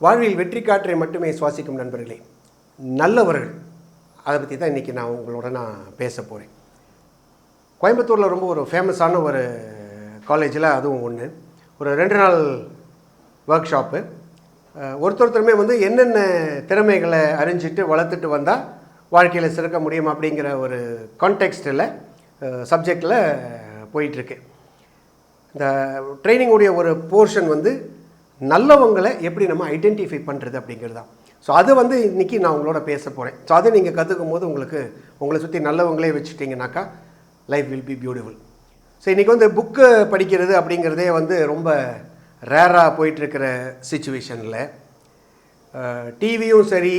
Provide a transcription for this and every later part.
வாழ்வில் வெற்றி காற்றை மட்டுமே சுவாசிக்கும் நண்பர்களே நல்லவர்கள். அதை பற்றி தான் இன்றைக்கி நான் உங்களோட நான் பேச போகிறேன் கோயம்புத்தூரில் ரொம்ப ஒரு ஃபேமஸான ஒரு காலேஜில் அதுவும் ஒன்று ஒரு ரெண்டு நாள் ஒர்க் ஷாப்பு ஒருத்தருத்தருமே வந்து என்னென்ன திறமைகளை அறிஞ்சிட்டு வளர்த்துட்டு வந்தால் வாழ்க்கையில் சிறக்க முடியும் அப்படிங்கிற ஒரு கான்டெக்ஸ்டில் சப்ஜெக்டில் போயிட்டுருக்கு இந்த ட்ரைனிங்குடைய ஒரு போர்ஷன் வந்து நல்லவங்களை எப்படி நம்ம ஐடென்டிஃபை பண்ணுறது அப்படிங்கிறது தான். ஸோ அது வந்து இன்றைக்கி நான் உங்களோட பேச போகிறேன் ஸோ அதை நீங்கள் கற்றுக்கும் போது உங்களுக்கு உங்களை சுற்றி நல்லவங்களே வச்சுட்டிங்கனாக்கா life will be beautiful so இன்றைக்கி வந்து புக்கு படிக்கிறது அப்படிங்கிறதே வந்து ரொம்ப ரேராக போயிட்டுருக்கிற சுச்சுவேஷனில் டிவியும் சரி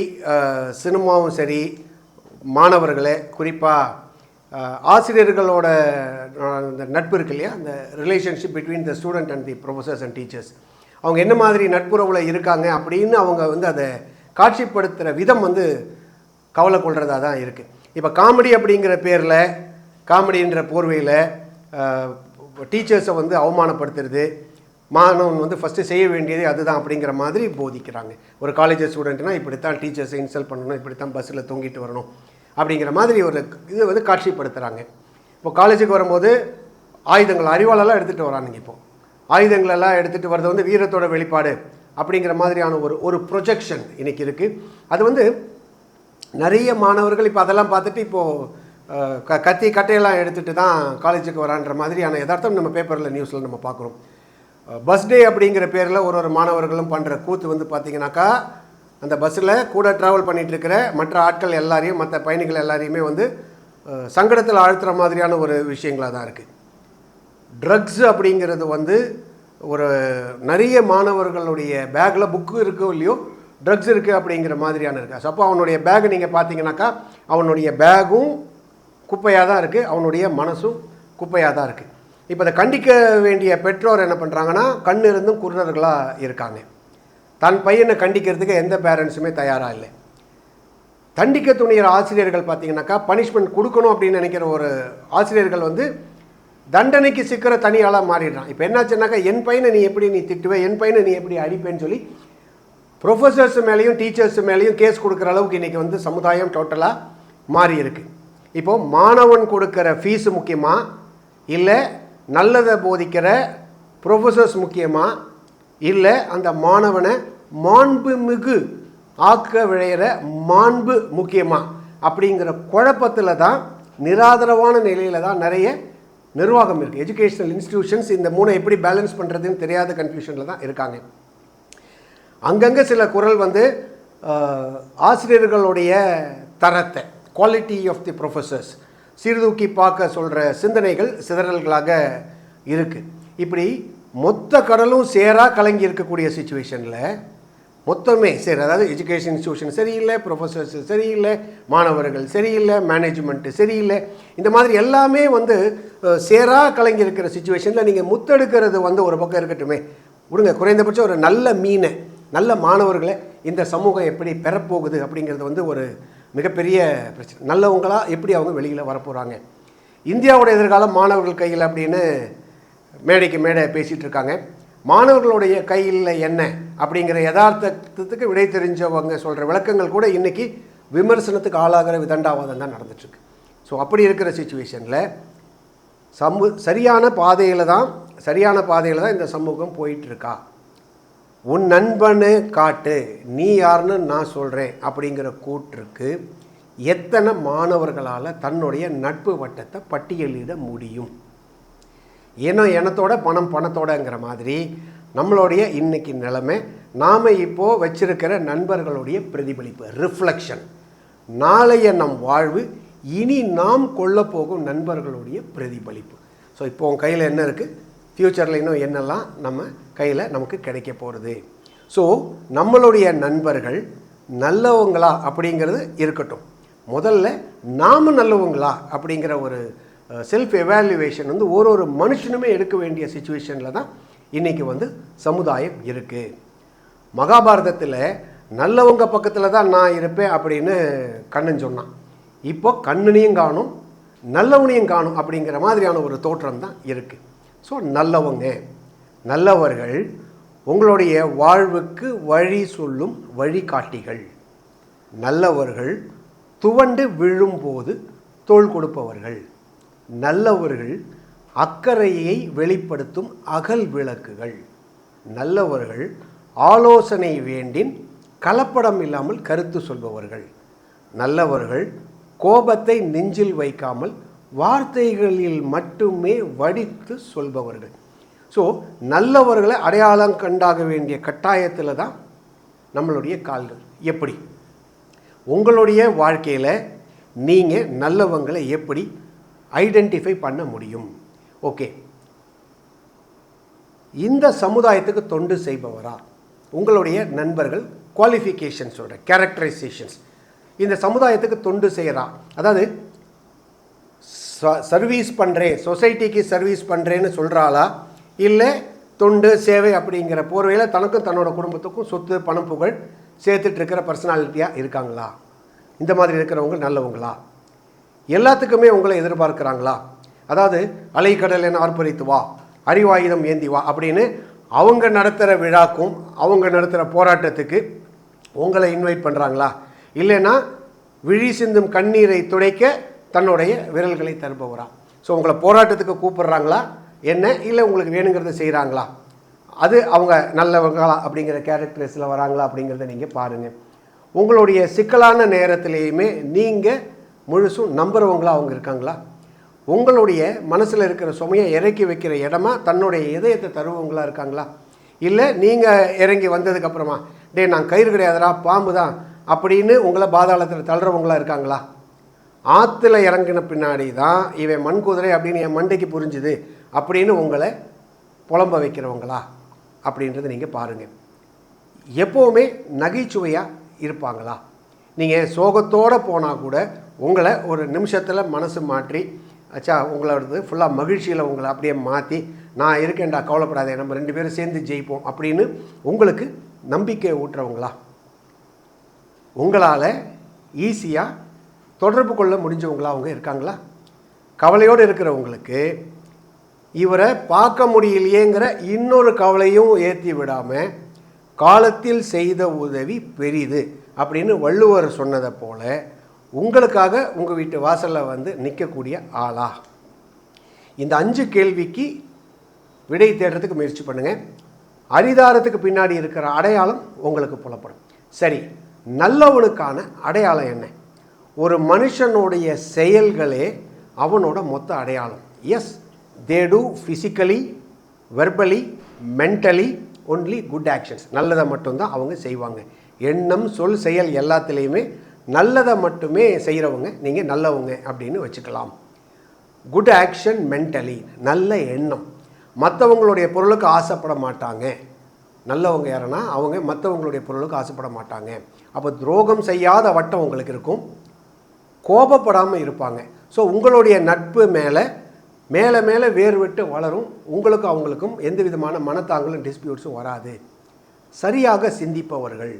சினிமாவும் சரி மாணவர்களை குறிப்பாக ஆசிரியர்களோட அந்த நட்பு இருக்கு இல்லையா? அந்த relationship between the student and the professors and teachers அவங்க என்ன மாதிரி நட்புறவில் இருக்காங்க அப்படின்னு அவங்க வந்து அதை காட்சிப்படுத்துகிற விதம் வந்து கவலை கொள்கிறதா தான் இருக்குது இப்போ காமெடி அப்படிங்கிற பேரில் காமெடின்ற போர்வையில் டீச்சர்ஸை வந்து அவமானப்படுத்துறது மாணவன் வந்து ஃபஸ்ட்டு செய்ய வேண்டியது அதுதான் அப்படிங்கிற மாதிரி போதிக்கிறாங்க. ஒரு காலேஜ் ஸ்டூடெண்ட்னா இப்படித்தான் டீச்சர்ஸை இன்சல்ட் பண்ணணும் இப்படித்தான் பஸ்ஸில் தொங்கிட்டு வரணும் அப்படிங்கிற மாதிரி ஒரு இது வந்து காட்சிப்படுத்துகிறாங்க இப்போ காலேஜுக்கு வரும்போது ஆயுதங்கள் அறிவாளெல்லாம் எடுத்துகிட்டு வரானுங்க இப்போது ஆயுதங்களெல்லாம் எடுத்துகிட்டு வர்றது வந்து வீரத்தோட வெளிப்பாடு அப்படிங்கிற மாதிரியான ஒரு ஒரு ப்ரொஜெக்ஷன் இன்றைக்கி இருக்குது அது வந்து நிறைய மாணவர்கள் இப்போ அதெல்லாம் பார்த்துட்டு இப்போது க கத்தி கட்டையெல்லாம் எடுத்துகிட்டு தான் காலேஜுக்கு வரான்ற மாதிரியான யதார்த்தம் நம்ம பேப்பரில் நியூஸில் நம்ம பார்க்குறோம். பஸ் டே அப்படிங்கிற பேரில் ஒரு ஒரு மாணவர்களும் பண்ணுற கூத்து வந்து பார்த்தீங்கன்னாக்கா அந்த பஸ்ஸில் கூட ட்ராவல் பண்ணிகிட்ருக்கிற இருக்கிற மற்ற ஆட்கள் எல்லாரையும் மற்ற பயணிகள் எல்லாரையுமே வந்து சங்கடத்தில் ஆழ்த்துற மாதிரியான ஒரு விஷயங்களாக தான் இருக்குது ட்ரக்ஸ் அப்படிங்கிறது வந்து ஒரு நிறைய மாணவர்களுடைய பேக்கில் புக்கு இருக்கோ இல்லையோ ட்ரக்ஸ் இருக்குது அப்படிங்கிற மாதிரியான இருக்குது ஸோ அப்போ அவனுடைய பேக் நீங்கள் பார்த்தீங்கன்னாக்கா அவனுடைய பேகும் குப்பையாக தான் இருக்குது அவனுடைய மனசும் குப்பையாக தான் இருக்குது இப்போ அதை கண்டிக்க வேண்டிய பெற்றோர் என்ன பண்ணுறாங்கன்னா கண் இருந்தும் குருடர்களாக இருக்காங்க. தன் பையனை கண்டிக்கிறதுக்கு எந்த பேரண்ட்ஸுமே தயாராக இல்லை. தண்டிக்க துணிகிற ஆசிரியர்கள் பார்த்தீங்கன்னாக்கா பனிஷ்மெண்ட் கொடுக்கணும் அப்படின்னு நினைக்கிற ஒரு ஆசிரியர்கள் வந்து தண்டனைக்கு சிக்கிற தனியாளாக மாறிடுறான். இப்போ என்னாச்சுன்னாக்கா என் பையனை நீ எப்படி நீ திட்டுவே? என் பையனை நீ எப்படி அடிப்பேன்னு சொல்லி ப்ரொஃபஸர்ஸ் மேலேயும் டீச்சர்ஸ் மேலேயும் கேஸ் கொடுக்குற அளவுக்கு இன்றைக்கி வந்து சமுதாயம் டோட்டலாக மாறி இருக்கு. இப்போது மாணவன் கொடுக்குற ஃபீஸு முக்கியமாக இல்லை நல்லதை போதிக்கிற ப்ரொஃபஸர்ஸ் முக்கியமா? இல்லை அந்த மாணவனை மாண்புமிகு ஆக்க விழையிற மாண்பு முக்கியமாக அப்படிங்கிற குழப்பத்தில் தான் நிராதரவான நிலையில் தான் நிறைய நிர்வாகம் இருக்குது எஜுகேஷனல் இன்ஸ்டிடியூஷன்ஸ் இந்த மூணை எப்படி பேலன்ஸ் பண்ணுறதுன்னு தெரியாத கன்ஃபியூஷனில் தான் இருக்காங்க. அங்கங்கே சில குரல் வந்து ஆசிரியர்களுடைய தரத்தை குவாலிட்டி ஆஃப் தி ப்ரொஃபஸர்ஸ் சீர்தூக்கி பார்க்க சொல்கிற சிந்தனைகள் சிதறல்களாக இருக்குது இப்படி மொத்த கடலும் சேராக கலங்கி இருக்கக்கூடிய சுச்சுவேஷனில் மொத்தமே சரி அதாவது எஜுகேஷன் இன்ஸ்டியூஷன் சரியில்லை ப்ரொஃபஸர்ஸ் சரியில்லை மாணவர்கள் சரியில்லை மேனேஜ்மெண்ட்டு சரியில்லை. இந்த மாதிரி எல்லாமே வந்து சேரா கலங்கி இருக்கிற சுச்சுவேஷனில் நீங்கள் முத்தெடுக்கிறது வந்து ஒரு பக்கம் இருக்கட்டுமே. விடுங்க குறைந்தபட்சம் ஒரு நல்ல மீனை நல்ல மாணவர்களை இந்த சமூகம் எப்படி பெறப்போகுது அப்படிங்கிறது வந்து ஒரு மிகப்பெரிய பிரச்சனை. நல்லவங்களா எப்படி அவங்க வெளியில் வரப்போகிறாங்க இந்தியாவோட எதிர்காலம் மாணவர்கள் கையில் அப்படின்னு மேடைக்கு மேடை பேசிகிட்டு இருக்காங்க. மாணவர்களுடைய கையில் என்ன அப்படிங்கிற யதார்த்தத்துக்கு விடை தெரிஞ்சவங்க சொல்கிற விளக்கங்கள் கூட இன்றைக்கி விமர்சனத்துக்கு ஆளாகிற விதண்டாவாதம் தான் நடந்துட்டுருக்கு. ஸோ அப்படி இருக்கிற சுச்சுவேஷனில் சமு சரியான பாதையில் தான் சரியான பாதையில் தான் இந்த சமூகம் போயிட்டுருக்கா? உன் நண்பனு காட்டு நீ யாருன்னு நான் சொல்கிறேன் அப்படிங்கிற கூற்றுக்கு எத்தனை மாணவர்களால் தன்னுடைய நட்பு வட்டத்தை பட்டியலிட முடியும்? ஏனோ இனத்தோட பணம் பணத்தோடங்கிற மாதிரி நம்மளுடைய இன்னைக்கு நிலைமை. நாம் இப்போது வச்சிருக்கிற நண்பர்களுடைய பிரதிபலிப்பு ரிஃப்ளெக்ஷன் நாளைய நம் வாழ்வு இனி நாம் கொள்ள போகும் நண்பர்களுடைய பிரதிபலிப்பு. ஸோ இப்போ உன் கையில் என்ன இருக்குது ஃப்யூச்சரில் இன்னும் என்னெல்லாம் நம்ம கையில் நமக்கு கிடைக்க போகிறது ஸோ நம்மளுடைய நண்பர்கள் நல்லவங்களா அப்படிங்கிறது இருக்கட்டும். முதல்ல நாம் நல்லவங்களா அப்படிங்கிற ஒரு செல்ஃப் எவாலுவேஷன் வந்து ஒரு ஒரு மனுஷனுமே எடுக்க வேண்டிய சுச்சுவேஷனில் தான் இன்றைக்கி வந்து சமுதாயம் இருக்குது மகாபாரதத்தில் நல்லவங்க பக்கத்தில் தான் நான் இருப்பேன் அப்படின்னு கண்ணன் சொன்னான். இப்போ கண்ணனையும் காணும் நல்லவனையும் காணும் அப்படிங்கிற மாதிரியான ஒரு தோற்றம் தான் இருக்குது ஸோ நல்லவங்க நல்லவர்கள் உங்களுடைய வாழ்வுக்கு வழி சொல்லும் வழிகாட்டிகள். நல்லவர்கள் துவண்டு விழும்போது தோள் கொடுப்பவர்கள். நல்லவர்கள் அக்கறையை வெளிப்படுத்தும் அகல் விளக்குகள். நல்லவர்கள் ஆலோசனை வேண்டின் கலப்படம் இல்லாமல் கருத்து சொல்பவர்கள். நல்லவர்கள் கோபத்தை நெஞ்சில் வைக்காமல் வார்த்தைகளில் மட்டுமே வடித்து சொல்பவர்கள். ஸோ நல்லவர்களை அடையாளம் கண்டாக வேண்டிய கட்டாயத்தில் தான் நம்மளுடைய கால்கள். எப்படி? உங்களுடைய வாழ்க்கையில் நீங்கள் நல்லவங்களை எப்படி ஐடென்டிஃபை பண்ண முடியும். ஓகே இந்த சமுதாயத்துக்கு தொண்டு செய்பவரா? உங்களுடைய நண்பர்கள் குவாலிஃபிகேஷன்ஸோட கேரக்டரைசேஷன்ஸ் இந்த சமுதாயத்துக்கு தொண்டு செய்கிறா அதாவது சர்வீஸ் பண்ணுறேன் சொசைட்டிக்கு சர்வீஸ் பண்ணுறேன்னு சொல்கிறாளா இல்லை தொண்டு சேவை அப்படிங்கிற போர்வையில் தனக்கும் தன்னோட குடும்பத்துக்கும் சொத்து பணம் புகழ் சேர்த்துட்டு இருக்கிற பர்சனாலிட்டியாக இருக்காங்களா? இந்த மாதிரி இருக்கிறவங்க நல்லவங்களா? எல்லாத்துக்குமே உங்களை எதிர்பார்க்குறாங்களா? அதாவது அலைக்கடலை ஆர்ப்பரித்து வா அறிவாயுதம் ஏந்தி வா அப்படின்னு அவங்க நடத்துகிற விழாக்கும் அவங்க நடத்துகிற போராட்டத்துக்கு உங்களை இன்வைட் பண்ணுறாங்களா இல்லைன்னா விழி சிந்தும் கண்ணீரை துடைக்க தன்னுடைய விரல்களை தருபவரா? ஸோ உங்களை போராட்டத்துக்கு கூப்பிடுறாங்களா? என்ன? இல்லை உங்களுக்கு வேணுங்கிறத செய்கிறாங்களா அது அவங்க நல்லவங்களா அப்படிங்கிற கேரக்டர்ஸில் வராங்களா அப்படிங்கிறத நீங்கள் பாருங்கள் உங்களுடைய சிக்கலான நேரத்திலேயுமே நீங்கள் முழுசும் நம்புகிறவங்களா அவங்க இருக்காங்களா? உங்களுடைய மனசில் இருக்கிற சுமையை இறக்கி வைக்கிற இடமா தன்னுடைய இதயத்தை தருவவங்களா இருக்காங்களா? இல்லை நீங்கள் இறங்கி வந்ததுக்கப்புறமா டே நான் கயிறு கிடையாதுடா பாம்பு தான் அப்படின்னு உங்களை பாதாளத்தில் தள்ளுறவங்களா இருக்காங்களா? ஆற்றுல இறங்கின பின்னாடி தான் இவன் மண் குதிரை அப்படின்னு என் மண்டைக்கு புரிஞ்சுது அப்படின்னு உங்களை புலம்ப வைக்கிறவங்களா? அப்படின்றத நீங்கள் பாருங்கள் எப்போவுமே நகைச்சுவையாக இருப்பாங்களா? நீங்கள் சோகத்தோடு போனால் கூட உங்களை ஒரு நிமிஷத்தில் மனசு மாற்றி ஆச்சா உங்களோடது ஃபுல்லாக மகிழ்ச்சியில் உங்களை அப்படியே மாற்றி நான் இருக்கேன்டா கவலைப்படாதே நம்ம ரெண்டு பேரும் சேர்ந்து ஜெயிப்போம் அப்படின்னு உங்களுக்கு நம்பிக்கை ஊட்டுறவங்களா? உங்களால் ஈஸியாக தொடர்பு கொள்ள முடிஞ்சவங்களா அவங்க இருக்காங்களா? கவலையோடு இருக்கிறவங்களுக்கு இவரை பார்க்க முடியலையேங்கிற இன்னொரு கவலையும் ஏற்றி விடாமல் காலத்தில் செய்த உதவி பெரிது அப்படின்னு வள்ளுவர் சொன்னதை போல உங்களுக்காக உங்கள் வீட்டு வாசலில் வந்து நிற்கக்கூடிய ஆளா? இந்த அஞ்சு கேள்விக்கு விடை தேடுறதுக்கு முயற்சி பண்ணுங்கள் அரிதாரத்துக்கு பின்னாடி இருக்கிற அடையாளம் உங்களுக்கு புலப்படும். சரி நல்லவனுக்கான அடையாளம் என்ன? ஒரு மனுஷனுடைய செயல்களே அவனோட மொத்த அடையாளம். Yes they do physically verbally mentally only good actions நல்லதை மட்டும்தான் அவங்க செய்வாங்க. எண்ணம் சொல் செயல் எல்லாத்துலேயுமே நல்லதை மட்டுமே செய்கிறவங்க நீங்கள் நல்லவங்க அப்படின்னு வச்சுக்கலாம். குட் ஆக்ஷன் மென்டலி நல்ல எண்ணம். மற்றவங்களுடைய பொருளுக்கு ஆசைப்பட மாட்டாங்க. நல்லவங்க யாருன்னா அவங்க மற்றவங்களுடைய பொருளுக்கு ஆசைப்பட மாட்டாங்க. அப்போ துரோகம் செய்யாத வட்டம் உங்களுக்கு இருக்கும். கோபப்படாமல் இருப்பாங்க. ஸோ உங்களுடைய நட்பு மேலே மேலே மேலே வேர்விட்டு வளரும். உங்களுக்கும் அவங்களுக்கும் எந்த விதமான மனத்தாங்களும் டிஸ்பியூட்ஸும் வராது. சரியாக சிந்திப்பவர்கள்.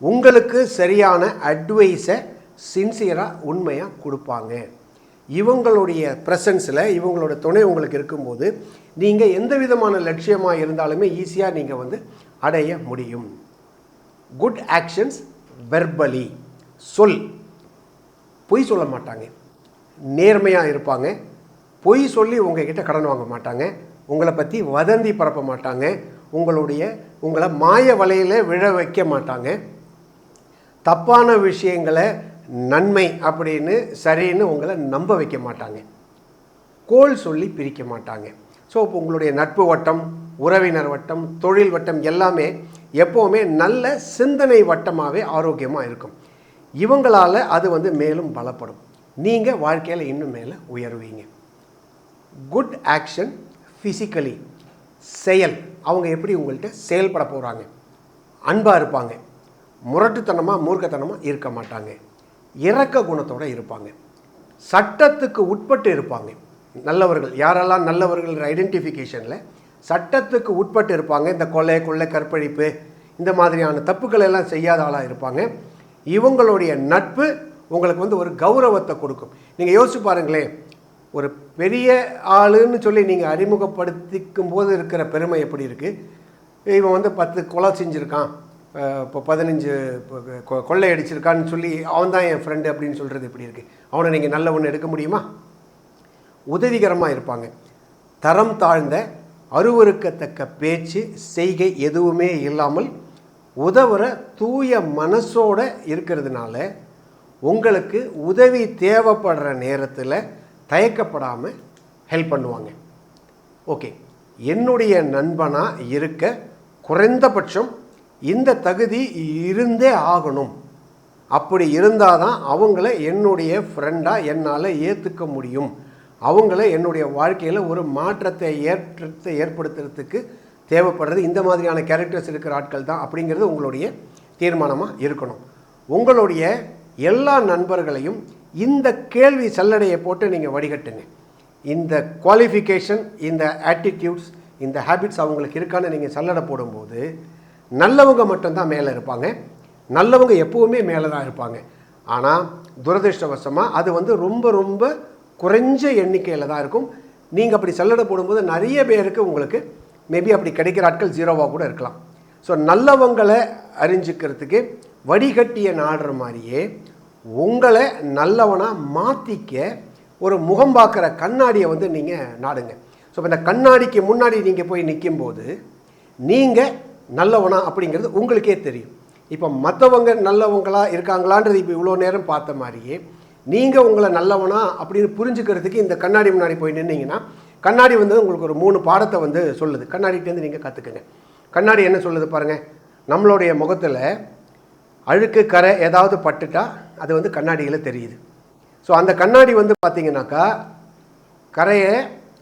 உங்களுக்கு சரியான அட்வைஸை சின்சியராக உண்மையாக கொடுப்பாங்க. இவங்களுடைய ப்ரெசன்ஸில் இவங்களோட துணை உங்களுக்கு இருக்கும்போது நீங்கள் எந்த விதமான லட்சியமாக இருந்தாலுமே ஈஸியாக நீங்கள் வந்து அடைய முடியும். குட் ஆக்ஷன்ஸ் வெர்பலி சொல். பொய் சொல்ல மாட்டாங்க. நேர்மையாக இருப்பாங்க. பொய் சொல்லி உங்ககிட்ட கடன் வாங்க மாட்டாங்க. உங்களை பற்றி வதந்தி பரப்ப மாட்டாங்க. உங்களுடைய உங்களை மாய வலையில் விழ வைக்க மாட்டாங்க. தப்பான விஷயங்களை நன்மை அப்படின்னு சரின்னு உங்களை நம்ப வைக்க மாட்டாங்க. கோல் சொல்லி பிரிக்க மாட்டாங்க. ஸோ இப்போ உங்களுடைய நட்பு வட்டம் உறவினர் வட்டம் தொழில் வட்டம் எல்லாமே எப்போவுமே நல்ல சிந்தனை வட்டமாகவே ஆரோக்கியமாக இருக்கும். இவங்களால் அது வந்து மேலும் பலப்படும். நீங்கள் வாழ்க்கையில் இன்னும் மேலே உயர்வீங்க. குட் ஆக்ஷன் ஃபிசிக்கலி செயல். அவங்க எப்படி உங்கள்கிட்ட செயல்பட போகிறாங்க அன்பாக இருப்பாங்க. முரட்டுத்தனமாக மூர்க்கத்தனமாக இருக்க மாட்டாங்க. இரக்க குணத்தோடு இருப்பாங்க. சட்டத்துக்கு உட்பட்டு இருப்பாங்க. நல்லவர்கள் யாரெல்லாம் நல்லவர்கள் ஐடென்டிஃபிகேஷனில் சட்டத்துக்கு உட்பட்டு இருப்பாங்க. இந்த கொலை கொள்ளை கற்பழிப்பு இந்த மாதிரியான தப்புக்கள் எல்லாம் செய்யாத ஆளாக இருப்பாங்க. இவங்களுடைய நட்பு உங்களுக்கு வந்து ஒரு கௌரவத்தை கொடுக்கும். நீங்கள் யோசிச்சு பாருங்களேன். ஒரு பெரிய ஆளுன்னு சொல்லி நீங்கள் அறிமுகப்படுத்திக்கும் போது இருக்கிற பெருமை எப்படி இருக்குது இவன் வந்து பத்து கொலை செஞ்சுருக்கான். இப்போ பதினஞ்சு இப்போ கொ- கொள்ளை அடிச்சிருக்கான்னு சொல்லி அவன் தான் என் ஃப்ரெண்டு அப்படின்னு சொல்கிறது எப்படி இருக்குது அவனை நீங்கள் நல்ல ஒன்று எடுக்க முடியுமா? உதவிகரமாக இருப்பாங்க. தரம் தாழ்ந்த அருவருக்கத்தக்க பேச்சு செய்கை எதுவுமே இல்லாமல் உதவுற தூய மனசோடு இருக்கிறதுனால உங்களுக்கு உதவி தேவைப்படுற நேரத்தில் தயக்கப்படாமல் ஹெல்ப் பண்ணுவாங்க. ஓகே. என்னுடைய நண்பனாக இருக்க குறைந்தபட்சம் இந்த தகுதி இருந்தே ஆகணும். அப்படி இருந்தால் தான் அவங்கள என்னுடைய ஃப்ரெண்டாக என்னால் ஏற்றுக்க முடியும். அவங்கள என்னுடைய வாழ்க்கையில் ஒரு மாற்றத்தை ஏற்றத்தை ஏற்படுத்துறதுக்கு தேவைப்படுறது இந்த மாதிரியான கேரக்டர்ஸ் இருக்கிற ஆட்கள் தான் அப்படிங்கிறது உங்களுடைய தீர்மானமாக இருக்கணும். உங்களுடைய எல்லா நண்பர்களையும் இந்த கேள்வி சல்லடையை போட்டு நீங்கள் வடிகட்டுங்க. இந்த குவாலிஃபிகேஷன் இந்த ஆட்டிடியூட்ஸ் இந்த ஹேபிட்ஸ் அவங்களுக்கு இருக்கான்னு நீங்கள் சல்லடை போடும்போது நல்லவங்க மட்டும்தான் மேலே இருப்பாங்க. நல்லவங்க எப்போவுமே மேலே தான் இருப்பாங்க. ஆனால் துரதிருஷ்டவசமாக அது வந்து ரொம்ப ரொம்ப குறைஞ்ச எண்ணிக்கையில் தான் இருக்கும். நீங்கள் அப்படி சல்லடை போடும்போது நிறைய பேருக்கு உங்களுக்கு மேபி அப்படி கிடைக்கிற ஆட்கள் ஜீரோவாக கூட இருக்கலாம். ஸோ நல்லவங்களை அறிஞ்சிக்கிறதுக்கு வடிகட்டிய நாடுற மாதிரியே உங்களை நல்லவனாக மாற்றிக்க ஒரு முகம் பார்க்குற கண்ணாடியை வந்து நீங்கள் நாடுங்க. ஸோ இந்த கண்ணாடிக்கு முன்னாடி நீங்கள் போய் நிற்கும்போது நீங்கள் நல்லவனா அப்படிங்கிறது உங்களுக்கே தெரியும். இப்போ மற்றவங்க நல்லவங்களா இருக்காங்களான்றது இப்போ இவ்வளோ நேரம் பார்த்த மாதிரியே நீங்கள் உங்களை நல்லவனா அப்படின்னு புரிஞ்சுக்கிறதுக்கு இந்த கண்ணாடி முன்னாடி போய் நின்னீங்கன்னா கண்ணாடி வந்து உங்களுக்கு ஒரு மூணு பாடத்தை வந்து சொல்லுது. கண்ணாடிட்டேருந்து நீங்கள் கற்றுக்குங்க கண்ணாடி என்ன சொல்லுது பாருங்கள் நம்மளுடைய முகத்தில் அழுக்கு கரை ஏதாவது பட்டுட்டா அது வந்து கண்ணாடியில் தெரியுது. ஸோ அந்த கண்ணாடி வந்து பார்த்தீங்கன்னாக்கா கரையை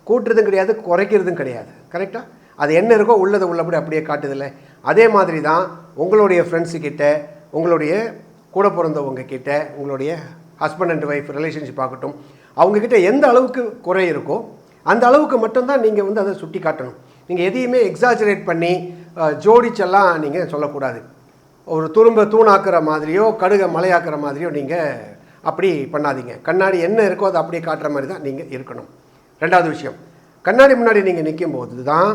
கூட்டுறதும் கிடையாது குறைக்கிறதும் கிடையாது. கரெக்டாக அது என்ன இருக்கோ உள்ளதை உள்ளபடி அப்படியே காட்டுதில்ல. அதே மாதிரி தான் உங்களுடைய ஃப்ரெண்ட்ஸு கிட்ட உங்களுடைய கூட பிறந்தவங்க கிட்ட உங்களுடைய ஹஸ்பண்ட் அண்ட் ஒய்ஃப் ரிலேஷன்ஷிப் ஆகட்டும் அவங்கக்கிட்ட எந்த அளவுக்கு குறை இருக்கோ அந்த அளவுக்கு மட்டும்தான் நீங்கள் வந்து அதை சுட்டி காட்டணும். நீங்கள் எதையுமே எக்ஸாஜரேட் பண்ணி ஜோடிச்செல்லாம் நீங்கள் சொல்லக்கூடாது. ஒரு துரும்ப தூணாக்குற மாதிரியோ கடுகை மலையாக்குற மாதிரியோ நீங்கள் அப்படி பண்ணாதீங்க. கண்ணாடி என்ன இருக்கோ அதை அப்படியே காட்டுற மாதிரி தான் நீங்கள் இருக்கணும். ரெண்டாவது விஷயம் கண்ணாடி முன்னாடி நீங்கள் நிற்கும் போது தான்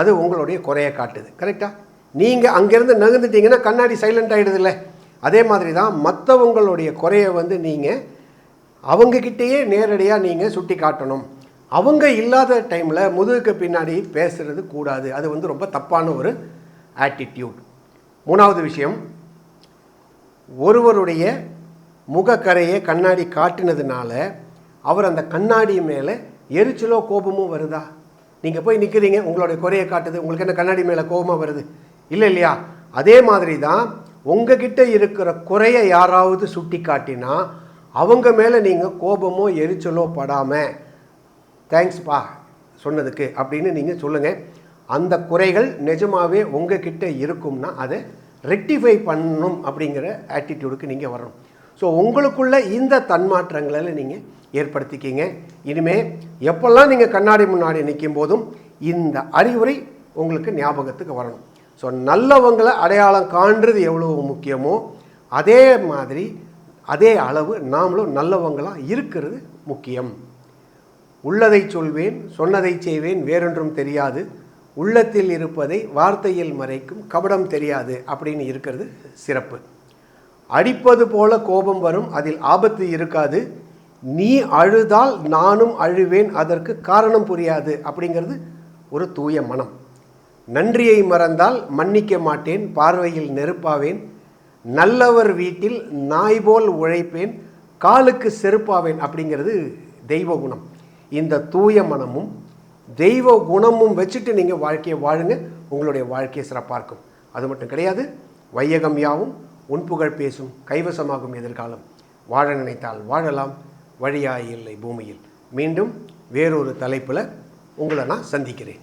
அது உங்களுடைய குறையை காட்டுது. கரெக்டாக நீங்கள் அங்கேருந்து நகர்ந்துட்டீங்கன்னா கண்ணாடி சைலண்ட் ஆகிடுதுல்ல அதே மாதிரி தான் மற்றவங்களுடைய குறைய வந்து நீங்கள் அவங்கக்கிட்டேயே நேரடியாக நீங்கள் சுட்டி காட்டணும். அவங்க இல்லாத டைமில் முதுகுக்கு பின்னாடி பேசுகிறது கூடாது. அது வந்து ரொம்ப தப்பான ஒரு ஆட்டிடியூட் மூணாவது விஷயம் ஒருவருடைய முகக்கரையை கண்ணாடி காட்டினதுனால அவர் அந்த கண்ணாடி மேலே எரிச்சலோ கோபமோ வருதா? நீங்கள் போய் நிற்கிறீங்க உங்களுடைய குறையை காட்டுது உங்களுக்கு என்ன கண்ணாடி மேலே கோபமாக வருது? இல்லை இல்லையா? அதே மாதிரி தான் உங்ககிட்ட இருக்கிற குறையை யாராவது சுட்டி காட்டினா அவங்க மேலே நீங்கள் கோபமோ எரிச்சலோ படாமல் தேங்க்ஸ்ப்பா சொன்னதுக்கு அப்படின்னு நீங்கள் சொல்லுங்கள் அந்த குறைகள் நிஜமாகவே உங்ககிட்ட இருக்கும்னா அதை ரெக்டிஃபை பண்ணணும் அப்படிங்கிற ஆட்டிடியூடுக்கு நீங்கள் வரணும். ஸோ உங்களுக்குள்ள இந்த தன்மாற்றங்களை நீங்கள் ஏற்படுத்திக்கிங்க. இனிமேல் எப்பெல்லாம் நீங்கள் கண்ணாடி முன்னாடி நிற்கும் போதும் இந்த அறிவுரை உங்களுக்கு ஞாபகத்துக்கு வரணும். ஸோ நல்லவங்களை அடையாளம் காண்றது எவ்வளோ முக்கியமோ அதே மாதிரி அதே அளவு நாமளும் நல்லவங்களாக இருக்கிறது முக்கியம். உள்ளதை சொல்வேன் சொன்னதை செய்வேன் வேறொன்றும் தெரியாது. உள்ளத்தில் இருப்பதை வார்த்தையில் மறைக்கும் கபடம் தெரியாது அப்படின்னு இருக்கிறது சிறப்பு. அடிப்பது போல கோபம் வரும் அதில் ஆபத்து இருக்காது. நீ அழுதால் நானும் அழுவேன் அதற்கு காரணம் புரியாது அப்படிங்கிறது ஒரு தூய மனம். நன்றியை மறந்தால் மன்னிக்க மாட்டேன் பார்வையில் நெருப்பாவேன். நல்லவர் வீட்டில் நாய் போல் உழைப்பேன் காலுக்கு செருப்பாவேன் அப்படிங்கிறது தெய்வ குணம். இந்த தூய மனமும் தெய்வ குணமும் வச்சுட்டு நீங்கள் வாழ்க்கையை வாழுங்க உங்களுடைய வாழ்க்கையை சிறப்பாக இருக்கும் அது மட்டும் கிடையாது வையகம் யாவும் உன் புகழ் பேசும் கைவசமாகும் எதிர்காலம். வாழ நினைத்தால் வாழலாம் வழியாய் இல்லை பூமியில். மீண்டும் வேறொரு தலைப்பில் உங்களை நான் சந்திக்கிறேன்.